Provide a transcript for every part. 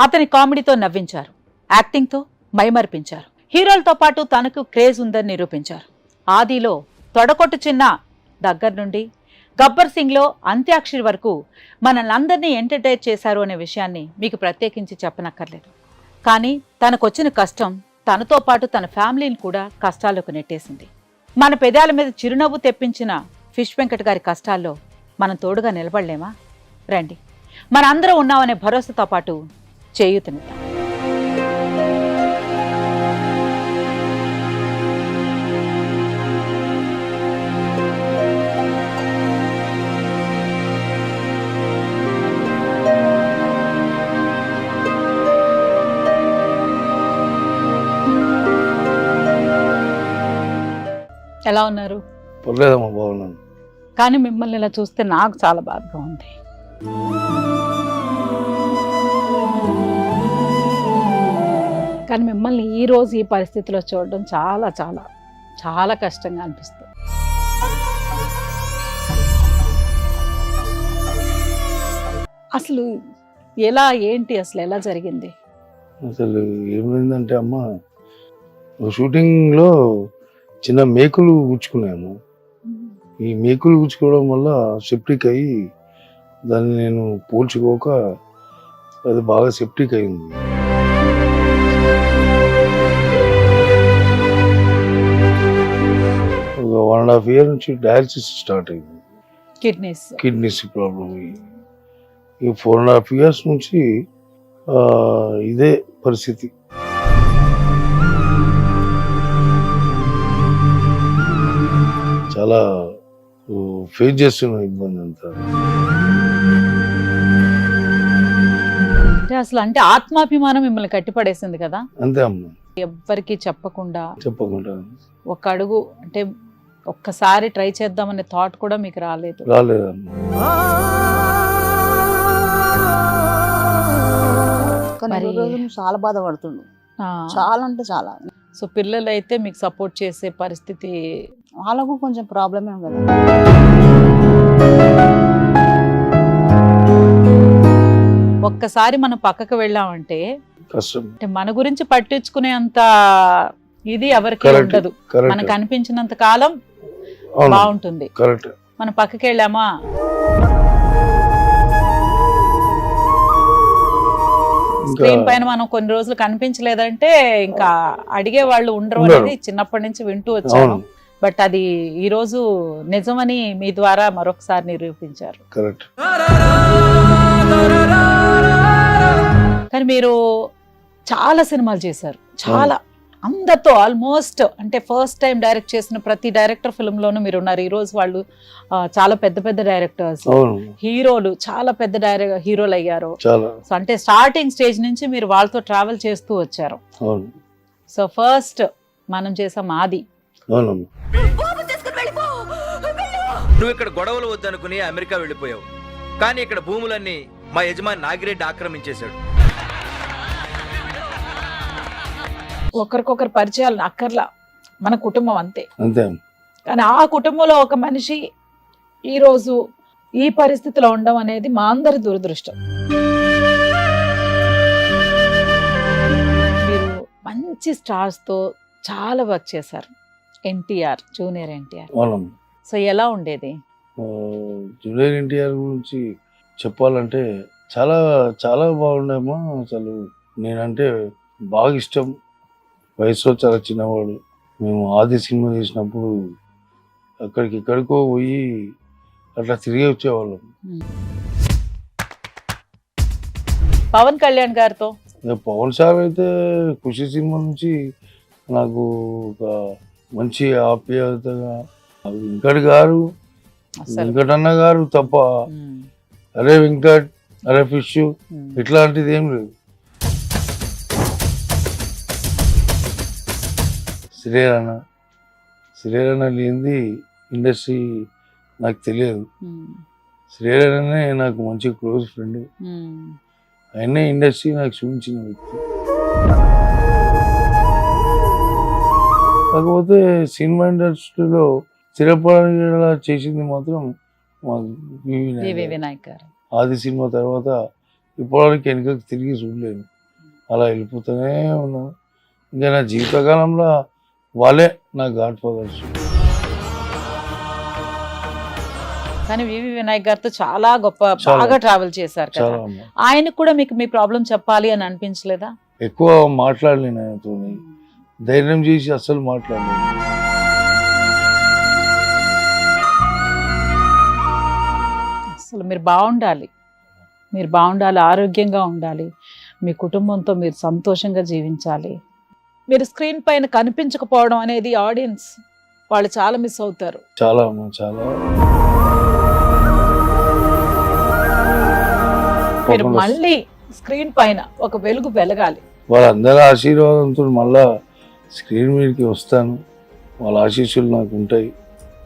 అతని కామెడీతో నవ్వించారు. యాక్టింగ్తో మైమర్పించారు. హీరోలతో పాటు తనకు క్రేజ్ ఉందని నిరూపించారు. ఆదిలో తొడకొట్టు చిన్న దగ్గర నుండి గబ్బర్ సింగ్లో అంత్యాక్షరి వరకు మనల్ందరినీ ఎంటర్టైన్ చేశారు అనే విషయాన్ని మీకు ప్రత్యేకించి చెప్పనక్కర్లేదు. కానీ తనకొచ్చిన కష్టం తనతో పాటు తన ఫ్యామిలీని కూడా కష్టాల్లోకి నెట్టేసింది. మన పెదాల మీద చిరునవ్వు తెప్పించిన ఫిష్ వెంకట్ గారి కష్టాల్లో మనం తోడుగా నిలబడలేమా? రండి. మనందరం ఉన్నామనే భరోసాతో పాటు చేయూతనిద్దాం ఎలా ఉన్నారు? పర్లేదమ్మా బాగున్నాను. కానీ మిమ్మల్ని ఇలా చూస్తే నాకు చాలా బాధగా ఉంది. కానీ మిమ్మల్ని ఈ రోజు ఈ పరిస్థితిలో చూడడం చాలా చాలా చాలా కష్టంగా అనిపిస్తుంది. అసలు ఎలా ఏంటి అసలు ఎలా జరిగింది? అసలు ఏమైందంటే అమ్మ షూటింగ్లో చిన్న మేకులు గుచ్చుకున్నాము. ఈ మేకులు గుచ్చుకోవడం వల్ల సెప్టిక్ అయ్యి దాన్ని నేను పోల్చుకోక అది బాగా సెప్టిక్ అయింది. వన్ అండ్ హాఫ్ ఇయర్ నుంచి డయాలసిస్ స్టార్ట్ అయింది. కిడ్నీస్. కిడ్నీస్ ప్రాబ్లం ఈ ఫోర్ అండ్ హాఫ్ ఇయర్స్ నుంచి ఇదే పరిస్థితి. చాలా ఫేస్ చేస్తున్న ఇబ్బంది అంతా. అంటే అసలు అంటే ఆత్మాభిమానం మిమ్మల్ని కట్టిపడేసింది కదా? అంతే అమ్మ. ఎవ్వరికి చెప్పకుండా చెప్పకుండా. ఒక అడుగు అంటే ఒక్కసారి ట్రై చేద్దామనే థాట్ కూడా మీకు రాలేదు. రాలేదమ్మ. కానీ మరి- చాలా బాధపడుతుండు. ఆ, చాలా అంటే చాలా. సో పిల్లలు అయితే మీకు సపోర్ట్ చేసే పరిస్థితి వాళ్ళకు కొంచెం ప్రాబ్లమే కదా. ఒక్కసారి మనం పక్కకు వెళ్ళామంటే కష్టం. అంటే మన గురించి పట్టించుకునే అంత ఇది ఎవరికి. ఉండదు. కరెక్ట్ మనకు అనిపించినంత కాలం బాగుంటుంది. కరెక్ట్. మనం పక్కకి వెళ్ళామా స్క్రీన్ పైన మనం కొన్ని రోజులు కనిపించలేదంటే ఇంకా అడిగే వాళ్ళు ఉండరు. అనేది చిన్నప్పటి నుంచి వింటూ వచ్చాను బట్ అది ఈ రోజు నిజమని మీ ద్వారా మరొకసారి నిరూపించారు. కానీ మీరు చాలా సినిమాలు చేశారు. చాలా. అందరితో ఆల్మోస్ట్ అంటే ఫస్ట్ టైం డైరెక్ట్ చేసిన ప్రతి డైరెక్టర్ ఫిల్మ్ లోనూ మీరు ఉన్నారు ఈ రోజు వాళ్ళు చాలా పెద్ద పెద్ద డైరెక్టర్స్ హీరోలు చాలా పెద్ద డైరెక్ట్ హీరోలు అయ్యారు సో అంటే స్టార్టింగ్ స్టేజ్ నుంచి మీరు వాళ్ళతో ట్రావెల్ చేస్తూ వచ్చారు. సో ఫస్ట్ మనం చేసాం ఆది. నువ్వు ఇక్కడ గొడవలు వద్దనుకుని అమెరికా వెళ్ళిపోయావు. కానీ ఇక్కడ భూములన్నీ మా యజమాని నాగిరెడ్డి ఆక్రమించేశాడు. ఒకరికొకరు పరిచయాలు అక్కర్లా. మన కుటుంబం అంతే. అంతే. కానీ ఆ కుటుంబంలో ఒక మనిషి ఈ రోజు ఈ పరిస్థితిలో ఉండడం అనేది మా అందరి దురదృష్టం. మీరు మంచి స్టార్స్తో చాలా వర్క్ చేశారు. ఎన్టీఆర్ జూనియర్ ఎన్టీఆర్. సో ఎలా ఉండేది? జూనియర్ ఎన్టీఆర్ గురించి చెప్పాలంటే చాలా చాలా బాగుండేమో అసలు. నేనంటే బాగా ఇష్టం. వయసులో చాలా చిన్నవాడు మేము ఆది సినిమా చేసినప్పుడు అక్కడికి ఎక్కడికో పోయి అట్లా తిరిగి వచ్చేవాళ్ళం. పవన్ కళ్యాణ్ గారితో? పవన్ సార్ అయితే ఖుషి సినిమా నుంచి నాకు ఒక మంచి ఆప్యాయతగా వెంకట్ గారు వెంకటన్న గారు తప్ప అరే వెంకట్ అరే ఫిష్. ఇట్లాంటిది ఏం లేదు. శ్రీరణ శ్రీరణ లేనిది ఇండస్ట్రీ నాకు తెలియదు. శ్రీరణనే నాకు మంచి క్లోజ్ ఫ్రెండ్. ఆయనే ఇండస్ట్రీ నాకు చూపించిన వ్యక్తి. కాకపోతే సినిమా ఇండస్ట్రీలో స్థిరపడేలా చేసింది మాత్రం ఆది సినిమా తర్వాత ఇప్పటివరకు వెనుకకి తిరిగి చూడలేను అలా వెళ్ళిపోతూనే ఉన్నాను. ఇంకా నా జీవితకాలంలో వాళ్ళే నా గాడ్ ఫాదర్స్. కానీ వివి వినాయక్ గారితో చాలా గొప్ప. బాగా ట్రావెల్ చేశారు కదా. ఆయనకు కూడా మీకు మీ ప్రాబ్లం చెప్పాలి అని అనిపించలేదా? ఎక్కువ మాట్లాడలేను ఆయనతో ధైర్యం చేసి అస్సలు మాట్లాడలేను. అసలు మీరు బాగుండాలి. మీరు బాగుండాలి ఆరోగ్యంగా ఉండాలి. మీ కుటుంబంతో మీరు సంతోషంగా జీవించాలి. మీరు స్క్రీన్ పైన కనిపించకపోవడం అనేది ఆడియన్స్ వాళ్ళు చాలా మిస్ అవుతారు. చాలా అమ్మ చాలా. మీరు మళ్ళీ స్క్రీన్ పైన ఒక వెలుగు వెలగాలి. వాళ్ళందరి ఆశీర్వాదంతో మళ్ళా స్క్రీన్ మీదకి వస్తాను. వాళ్ళ ఆశీస్సులు నాకు ఉంటాయి.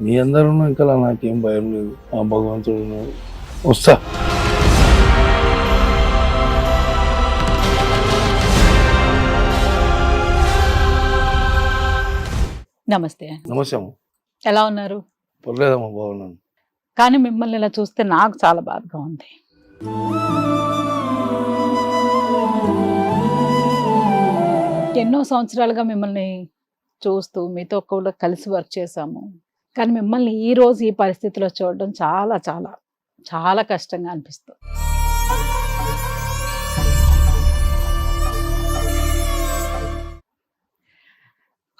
మీ అందరూ ఇంకా నాకేం భయం లేదు. ఆ భగవంతుడు వస్తా. నమస్తే. నమస్తే అమ్మ. ఎలా ఉన్నారు? పర్లేదమ్మా బాగున్నాను. కానీ మిమ్మల్ని ఇలా చూస్తే నాకు చాలా బాధగా ఉంది. ఎన్నో సంవత్సరాలుగా మిమ్మల్ని చూస్తూ మీతో కూడా కలిసి వర్క్ చేశాము. కానీ మిమ్మల్ని ఈ రోజు ఈ పరిస్థితిలో చూడడం చాలా చాలా చాలా కష్టంగా అనిపిస్తుంది.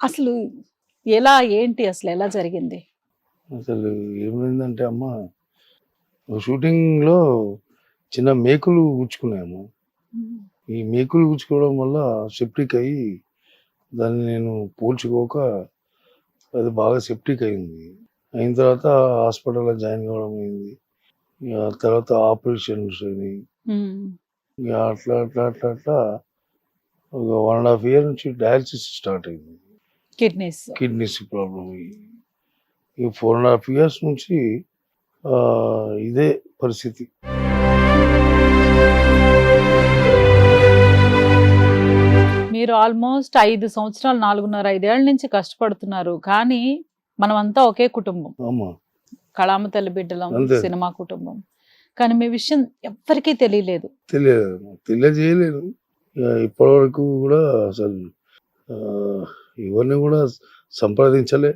అసలు ఎలా ఏంటి అసలు ఎలా జరిగింది? అసలు ఏమైందంటే అమ్మ షూటింగ్లో చిన్న మేకులు గుచ్చుకున్నాము ఈ మేకులు గుచ్చుకోవడం వల్ల సెప్టిక్ అయ్యి దాన్ని నేను పోల్చుకోక అది బాగా సెప్టిక్ అయింది. అయిన తర్వాత హాస్పిటల్లో జాయిన్ కావడం అయింది. ఇక తర్వాత ఆపరేషన్స్ అయినాయి అట్లా అట్లా అట్లా అట్లా ఒక వన్ అండ్ హాఫ్ ఇయర్ నుంచి డయాలసిస్ స్టార్ట్ అయింది. కిడ్నీస్. కిడ్నీస్ ప్రాబ్లం ఈ ఫోర్ అండ్ హాఫ్ ఇయర్స్ నుంచి ఇదే పరిస్థితి. మీరు ఆల్మోస్ట్ ఐదు సంవత్సరాలు నాలుగున్నర ఐదేళ్ళ నుంచి కష్టపడుతున్నారు. కానీ మనమంతా ఒకే కుటుంబం. కళామ తల్లి బిడ్డలం. సినిమా కుటుంబం. కానీ మీ విషయం ఎవ్వరికీ తెలియలేదు. తెలియదు. తెలియజేయలేను ఇక ఇప్పటివరకు కూడా అసలు ఎవరిని కూడా సంప్రదించలే.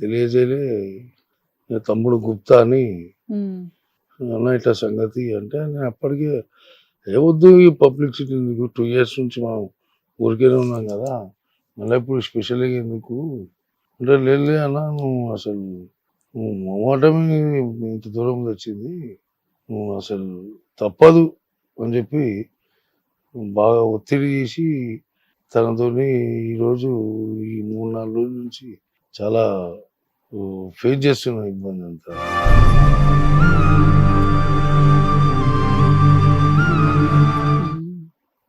తెలియజేయలే. తమ్ముడు గుప్తా అని అన్న ఇట్లా సంగతి అంటే నేను అప్పటికే ఏ వద్దు ఈ పబ్లిసిటీ ఎందుకు? టూ ఇయర్స్ నుంచి మనం ఊరికేనే ఉన్నాం కదా. మళ్ళీ ఇప్పుడు స్పెషల్గా ఎందుకు? అంటే లేదులే అన్న నువ్వు అసలు నువ్వు మొమాటమే ఇంత దూరం వచ్చింది. నువ్వు అసలు తప్పదు అని చెప్పి బాగా ఒత్తిడి చేసి తనతోని ఈరోజు ఈ మూడు నాలుగు రోజుల నుంచి చాలా ఫేస్ చేస్తున్న ఇబ్బంది అంతా.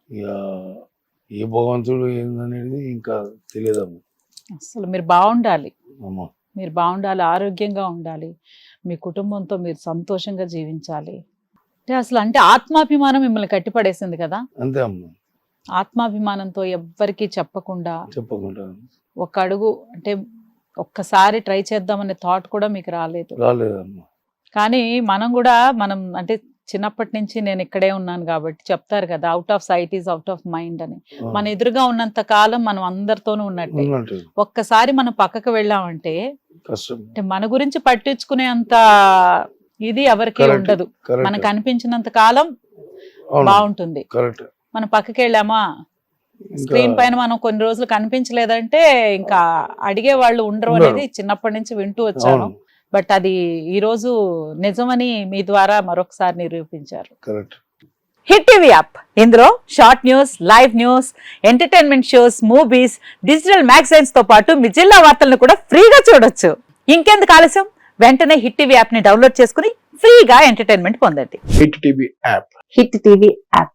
ఇక ఏ భగవంతుడు ఏందనేది ఇంకా తెలియదమ్మ. అసలు మీరు బాగుండాలి. అమ్మ. మీరు బాగుండాలి ఆరోగ్యంగా ఉండాలి. మీ కుటుంబంతో మీరు సంతోషంగా జీవించాలి. అంటే అసలు అంటే ఆత్మాభిమానం మిమ్మల్ని కట్టిపడేసింది కదా? అంతే అమ్మ. ఆత్మాభిమానంతో ఎవ్వరికీ చెప్పకుండా చెప్పకుండా. ఒక అడుగు అంటే ఒక్కసారి ట్రై చేద్దామనే థాట్ కూడా మీకు రాలేదు. రాలేదమ్మ. కానీ మనం కూడా మనం అంటే చిన్నప్పటి నుంచి నేను ఇక్కడే ఉన్నాను కాబట్టి చెప్తారు కదా out of sight is out of mind అని. మన ఎదురుగా ఉన్నంత కాలం మనం అందరితోనూ ఉన్నట్టే. ఒక్కసారి మనం పక్కకు వెళ్ళామంటే అంటే మన గురించి పట్టించుకునే అంత ఇది ఎవరికి. ఉండదు. మనకు అనిపించినంత కాలం బాగుంటుంది. మనం పక్కకి వెళ్ళామా స్క్రీన్ పైన మనం కొన్ని రోజులు కనిపించలేదంటే ఇంకా అడిగే వాళ్ళు ఉండరు. అనేది చిన్నప్పటి నుంచి వింటూ వచ్చాను. బట్ అది ఈ రోజు నిజమని మీ ద్వారా మరొకసారి నిరూపించారు. Hit TV app. ఇందులో short news live news entertainment shows movies digital మ్యాగజైన్స్తో పాటు మీ జిల్లా వార్తలను కూడా ఫ్రీగా చూడొచ్చు. ఇంకెందుకు ఆలస్యం? వెంటనే హిట్ టీవీ యాప్ని డౌన్లోడ్ చేసుకుని ఫ్రీగా ఎంటర్టైన్మెంట్ పొందండి. Hit TV app. Hit TV app.